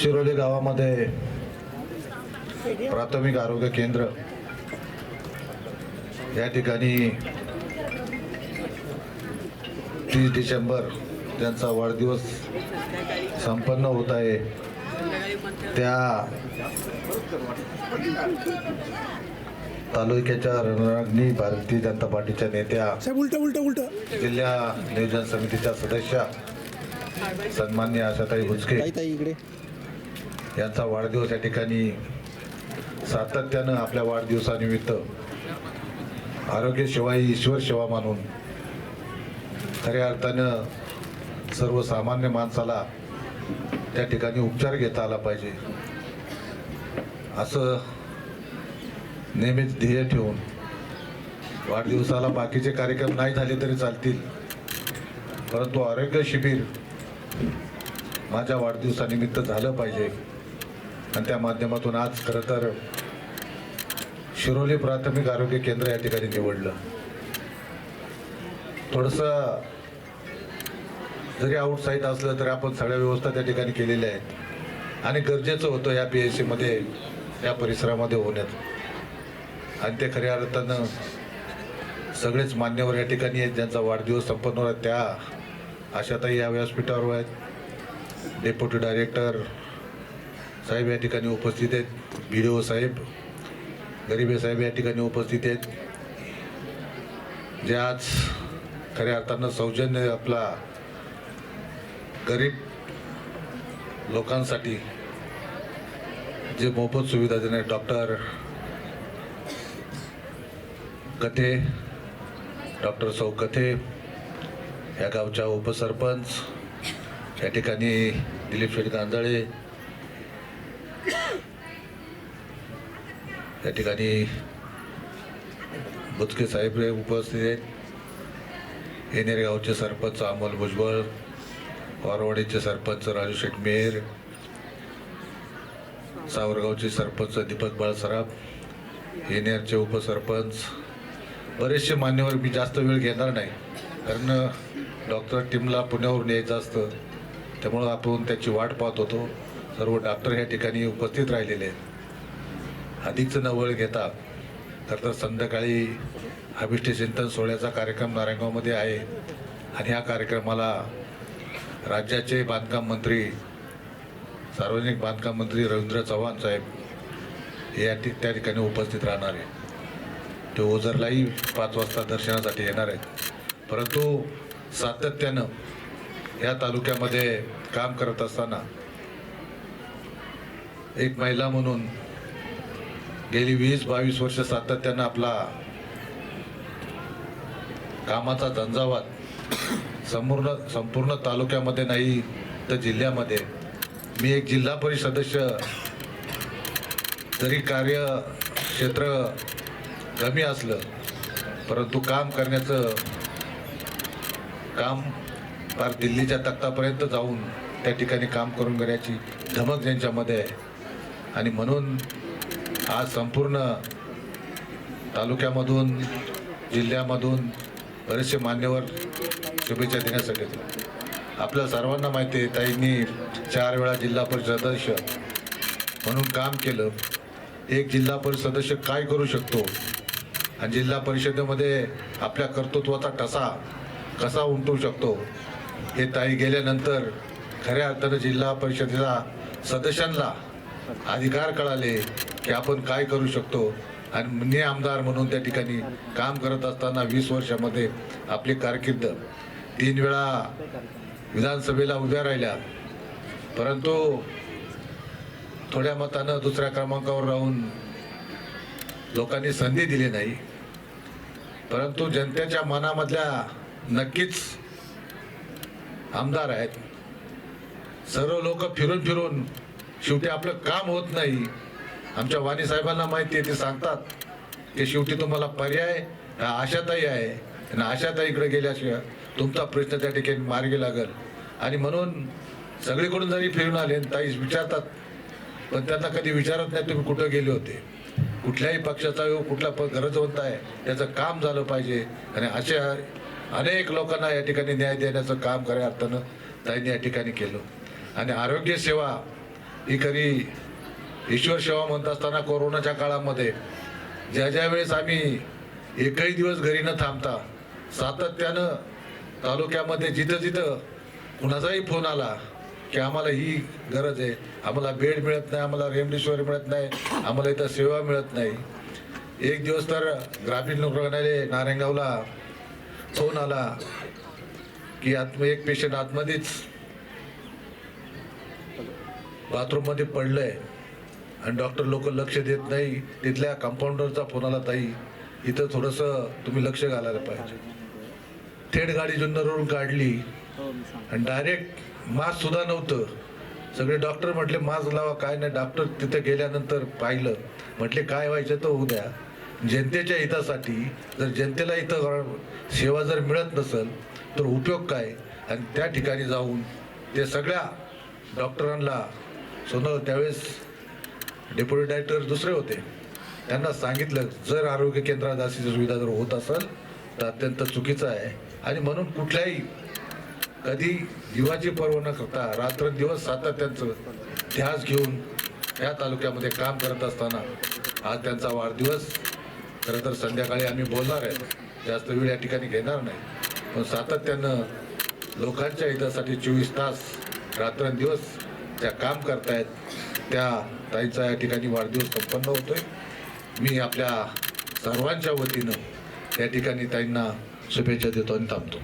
शिरोली गावामध्ये प्राथमिक आरोग्य केंद्र या ठिकाणी तीस डिसेंबर त्यांचा वाढदिवस संपन्न होत आहे. त्या तालुक्याच्या रणरागिणी भारतीय जनता पार्टीच्या नेत्या उलट उलट उलट. जिल्हा नियोजन समितीच्या सदस्या सन्मान्य आशाताई बुचके ताई ताई इकडे. यांचा वाढदिवस या ठिकाणी सातत्यानं आपल्या वाढदिवसानिमित्त आरोग्य सेवा ही ईश्वर सेवा मानून खऱ्या अर्थानं सर्वसामान्य माणसाला त्या ठिकाणी उपचार घेता आला पाहिजे. असं नेहमीच ध्येय ठेवून वाढदिवसाला बाकीचे कार्यक्रम नाही झाले तरी चालतील. परंतु आरोग्य शिबिर माझ्या वाढदिवसानिमित्त झालं पाहिजे. आणि त्या माध्यमातून आज खरं तर शिरोली प्राथमिक आरोग्य केंद्र या ठिकाणी निवडलं. थोडंसं जरी आउटसाईड असलं तरी आपण सगळ्या व्यवस्था त्या ठिकाणी केलेल्या आहेत. आणि गरजेचं होतं या पी एच सीमध्ये या परिसरामध्ये होण्यात आणि ते खऱ्या अर्थानं सगळेच मान्यवर या ठिकाणी आहेत ज्यांचा वाढदिवस संपन्न होणार त्या आशाताई या व्यासपीठावर आहेत. डेप्युटी डायरेक्टर साहेब या ठिकाणी उपस्थित आहेत. बी डी ओ साहेब गरीबे साहेब या ठिकाणी उपस्थित आहेत. जे आज खऱ्या अर्थानं सौजन्य आपला गरीब लोकांसाठी जे मोफत सुविधा देणे डॉक्टर कथे डॉक्टर सौ कथे या गावच्या उपसरपंच या ठिकाणी दिलीप शेठ गांजाळे या ठिकाणी बुचके साहेब हे उपस्थित आहेत. येणेरे गावचे सरपंच अमोल भुजबळ वारवाडीचे सरपंच राजू शेटमेर सावरगावचे सरपंच दीपक बाळसराफ येणेरचे उपसरपंच. बरेचसे मान्यवर मी जास्त वेळ घेणार नाही कारण डॉक्टर टीमला पुण्यावरून यायचं असतं त्यामुळं आपण त्याची वाट पाहत होतो. सर्व डॉक्टर ह्या ठिकाणी उपस्थित राहिलेले आहेत. अधिकचं नवळ घेतात घेता तर तर संध्याकाळी अभिष्टचिंतन सोहळ्याचा कार्यक्रम नारायणगावमध्ये आहे. आणि ह्या कार्यक्रमाला राज्याचे बांधकाम मंत्री सार्वजनिक बांधकाम मंत्री रवींद्र चव्हाण साहेब हे या त्या ठिकाणी उपस्थित राहणार आहे ते ओझरलाही पाच वाजता दर्शनासाठी येणार आहेत. परंतु सातत्यानं या तालुक्यामध्ये काम करत असताना एक महिला म्हणून गेली वीस बावीस वर्ष सातत्यानं आपला कामाचा झंझावात संपूर्ण संपूर्ण तालुक्यामध्ये नाही तर जिल्ह्यामध्ये. मी एक जिल्हा परिषद सदस्य जरी कार्य क्षेत्र कमी असलं परंतु काम करण्याचं काम फार दिल्लीच्या तख्तापर्यंत जाऊन त्या ठिकाणी काम करून घेण्याची धमक ज्यांच्यामध्ये आहे. आणि म्हणून आज संपूर्ण तालुक्यामधून जिल्ह्यामधून बरेचसे मान्यवर शुभेच्छा देण्यासाठी आपल्या सर्वांना माहिती आहे ताईंनी चार वेळा जिल्हा परिषद सदस्य म्हणून काम केलं. एक जिल्हा परिषद सदस्य काय करू शकतो? आणि जिल्हा परिषदेमध्ये आपल्या कर्तृत्वाचा ठसा कसा उमटू शकतो? हे ताई गेल्यानंतर खऱ्या अर्थानं जिल्हा परिषदेला सदस्यांना अधिकार कळाले. की आपण काय करू शकतो? आणि मी आमदार म्हणून त्या ठिकाणी काम करत असताना वीस वर्षामध्ये आपली कारकीर्द तीन वेळा विधानसभेला उभ्या राहिल्या. परंतु थोड्या मतानं दुसऱ्या क्रमांकावर राहून लोकांनी संधी दिली नाही. परंतु जनतेच्या मनामधल्या नक्कीच आमदार आहेत. सर्व लोक फिरून फिरून शेवटी आपलं काम होत नाही. आमच्या वाणी साहेबांना माहिती आहे ते सांगतात की शेवटी तुम्हाला पर्याय आशाताई आहे. आणि आशाताईकडे गेल्याशिवाय तुमचा प्रश्न त्या ठिकाणी मार्गी लागल. आणि म्हणून सगळीकडून जरी फिरून आले आणि ताई विचारतात पण त्यांना कधी विचारत नाही तुम्ही कुठं गेले होते. कुठल्याही पक्षाचा हो, कुठला प गरजवंत आहे त्याचं काम झालं पाहिजे. आणि अशा अनेक लोकांना या ठिकाणी न्याय देण्याचं काम खऱ्या अर्थानं ताईंनी या ठिकाणी केलं. आणि आरोग्य सेवा ही खरी ईश्वर सेवा म्हणत असताना कोरोनाच्या काळामध्ये ज्या ज्या वेळेस आम्ही एकही दिवस घरी न थांबता सातत्यानं तालुक्यामध्ये जिथं जिथं कुणाचाही फोन आला की आम्हाला ही गरज आहे आम्हाला बेड मिळत नाही आम्हाला रेमडेसिवीर मिळत नाही आम्हाला इथं सेवा मिळत नाही. एक दिवस तर ग्रामीण रुग्णालय नारायणगावला फोन आला की आत्म एक पेशंट आतमध्येच बाथरूममध्ये पडलं आहे आणि डॉक्टर लोक लक्ष देत नाही तिथल्या कंपाऊंडरचा फोन आला ताई इथं थोडंसं तुम्ही लक्ष घालायला पाहिजे. थेट गाडी जुन्नरवरून काढली. आणि डायरेक्ट मास्क सुद्धा नव्हतं. सगळे डॉक्टर म्हटले मास्क लावा काय नाही. डॉक्टर तिथे गेल्यानंतर पाहिलं. म्हटले काय व्हायचं तर होऊ द्या. जनतेच्या हितासाठी जर जनतेला इथं सेवा जर मिळत नसेल तर उपयोग काय? आणि त्या ठिकाणी जाऊन ते सगळ्या डॉक्टरांना सोनं त्यावेळेस डेप्युटी डायरेक्टर दुसरे होते. त्यांना सांगितलं जर आरोग्य केंद्रात अशी सुविधा जर होत असेल तर अत्यंत चुकीचं आहे. आणि म्हणून कुठल्याही कधी जीवाची पर्व न करता रात्रंदिवस सातत्याचं ध्यास घेऊन या तालुक्यामध्ये काम करत असताना आज त्यांचा वाढदिवस. खरं तर संध्याकाळी आम्ही बोलणार आहे. जास्त वेळ या ठिकाणी घेणार नाही. पण सातत्यानं लोकांच्या हितासाठी चोवीस तास रात्रंदिवस त्या काम करतायत. त्या ताईचा या ठिकाणी वाढदिवस संपन्न होतोय. मी आपल्या सर्वांच्या वतीनं या ठिकाणी ताईंना शुभेच्छा देतो आणि थांबतो.